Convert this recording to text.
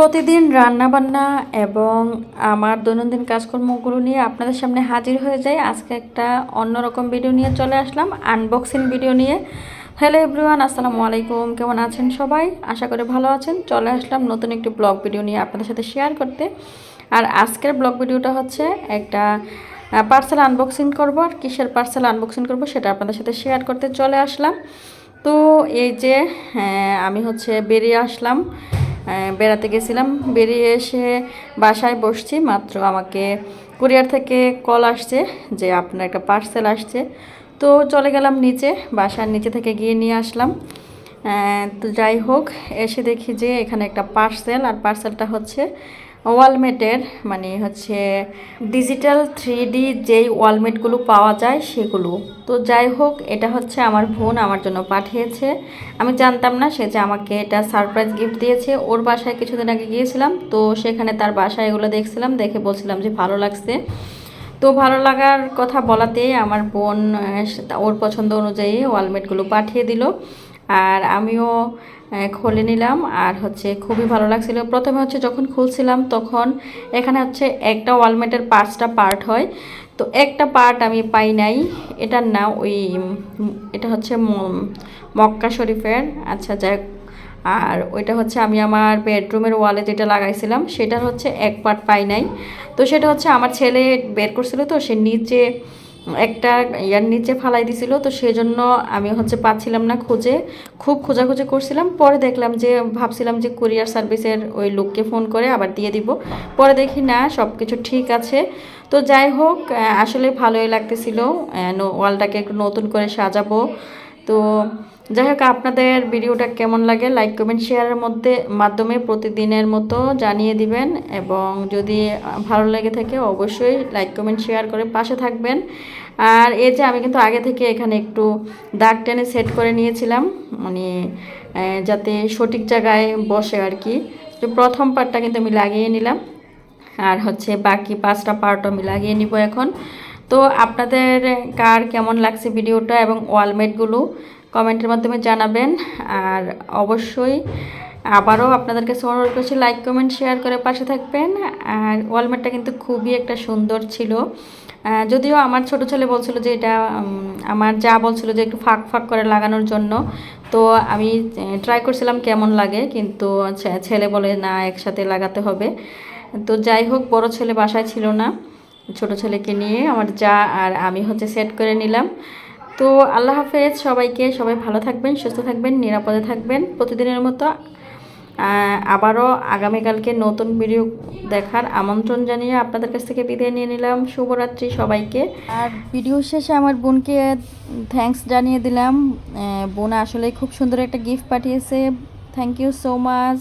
প্রতিদিন রান্না বান্না এবং আমার দৈনন্দিন কাজকর্মগুলো নিয়ে আপনাদের সামনে হাজির হয়ে যায় আজকে একটা অন্যরকম ভিডিও নিয়ে চলে আসলাম আনবক্সিং ভিডিও নিয়ে। হ্যালো এভরিওয়ান আসসালামু আলাইকুম কেমন আছেন সবাই? আশা করি ভালো আছেন। চলে আসলাম নতুন একটি ব্লগ ভিডিও নিয়ে আপনাদের সাথে শেয়ার করতে। আর আজকের ব্লগ ভিডিওটা হচ্ছে একটা পার্সেল আনবক্সিং করব। আর কিসের পার্সেল আনবক্সিং করব সেটা আপনাদের সাথে শেয়ার করতে চলে আসলাম। তো এই যে হ্যাঁ, আমি হচ্ছে বেরিয়ে আসলাম। বেড়াতে গেছিলাম। বেরিয়ে এসে বাসায় বসছি। মাত্র আমাকে কুরিয়ার থেকে কল আসছে যে আপনার একটা পার্সেল আসছে। তো চলে গেলাম নিচে, বাসার নিচে থেকে গিয়ে নিয়ে আসলাম। তো যাই হোক, এসে দেখি যে এখানে একটা পার্সেল, আর পার্সেলটা হচ্ছে ওয়ালমেটের মানে হচ্ছে ডিজিটাল থ্রি ডি যেই ওয়ালমেটগুলো পাওয়া যায় সেগুলো। তো যাই হোক, এটা হচ্ছে আমার বোন আমার জন্য পাঠিয়েছে। আমি জানতাম না সে যে আমাকে এটা সারপ্রাইজ গিফট দিয়েছে। ওর বাসায় কিছুদিন আগে গিয়েছিলাম, তো সেখানে তার বাসায় এগুলো দেখছিলাম, দেখে বলছিলাম যে ভালো লাগছে। তো ভালো লাগার কথা বলাতেই আমার বোন ওর পছন্দ অনুযায়ী ওয়ালমেটগুলো পাঠিয়ে দিল। আর আমিও খুলে নিলাম আর হচ্ছে খুবই ভালো লাগছিল। প্রথমে হচ্ছে যখন খুলছিলাম তখন এখানে হচ্ছে একটা ওয়ালমেটের পাঁচটা পার্ট হয়। তো একটা পার্ট আমি পাই নাই। এটার না ওই, এটা হচ্ছে মক্কা শরীফের। আচ্ছা যাই আর ওইটা হচ্ছে আমি আমার বেডরুমের ওয়ালে যেটা লাগাইছিলাম, সেটার হচ্ছে এক পার্ট পাই নাই। তো সেটা হচ্ছে আমার ছেলে বের করছিল তো, সে নিচে একটা ইয়ার নিচে ফালাই দিছিল, তো সেজন্য আমি হচ্ছে পাচ্ছিলাম না খুঁজে। খুব খোঁজাখুঁজি করছিলাম, পরে দেখলাম যে, ভাবছিলাম যে কুরিয়ার সার্ভিসের ওই লোককে ফোন করে আবার দিয়ে দিব। পরে দেখি না সব কিছু ঠিক আছে। তো যাই হোক আসলে ভালোই লাগতেছিল। ওয়ালটাকে একটু নতুন করে সাজাবো। তো যাই হোক, আপনাদের ভিডিওটা কেমন লাগে লাইক কমেন্ট শেয়ারের মধ্যে, মাধ্যমে প্রতিদিনের মতো জানিয়ে দিবেন। এবং যদি ভালো লেগে থাকে, অবশ্যই লাইক কমেন্ট শেয়ার করে পাশে থাকবেন। আর এই যে আমি কিন্তু আগে থেকে এখানে একটু দাগ টেনে সেট করে নিয়েছিলাম মানে যাতে সঠিক জায়গায় বসে আর কি। তো প্রথম পার্টটা কিন্তু আমি লাগিয়ে নিলাম। আর হচ্ছে বাকি পাঁচটা পার্ট আমি লাগিয়ে নিব এখন। তো আপনাদের কার কেমন লাগছে ভিডিওটা এবং ওয়ালমেটগুলো? কমেন্টের মাধ্যমে জানাবেন। আর অবশ্যই আবারও আপনাদের কাছে অনুরোধ করছি লাইক কমেন্ট শেয়ার করে পাশে থাকবেন। আর ওয়ালমেটটা কিন্তু খুবই একটা সুন্দর ছিল। যদিও আমার ছোট ছেলে বলছিল যে এটা আমার যা বলছিল যে একটু ফাঁক ফাঁক করে লাগানোর জন্য। তো আমি ট্রাই করছিলাম কেমন লাগে, কিন্তু ছেলে বলে না, একসাথে লাগাতে হবে। তো যাই হোক, বড় ছেলে বাসায় ছিল না। ছোট ছেলেকে নিয়ে আমার যা আর আমি হচ্ছে সেট করে নিলাম। তো আল্লাহ হাফেজ, সবাইকে সবাই ভালো থাকবেন, সুস্থ থাকবেন, নিরাপদে থাকবেন প্রতিদিনের মতো। আবারও আগামীকালকে নতুন ভিডিও দেখার আমন্ত্রণ জানিয়ে আপনাদের কাছ থেকে বিদায় নিয়ে নিলাম। শুভরাত্রি সবাইকে। আর ভিডিও শেষে আমার বোনকে থ্যাঙ্কস জানিয়ে দিলাম। বোন আসলে খুব সুন্দর একটা গিফট পাঠিয়েছে। Thank you so much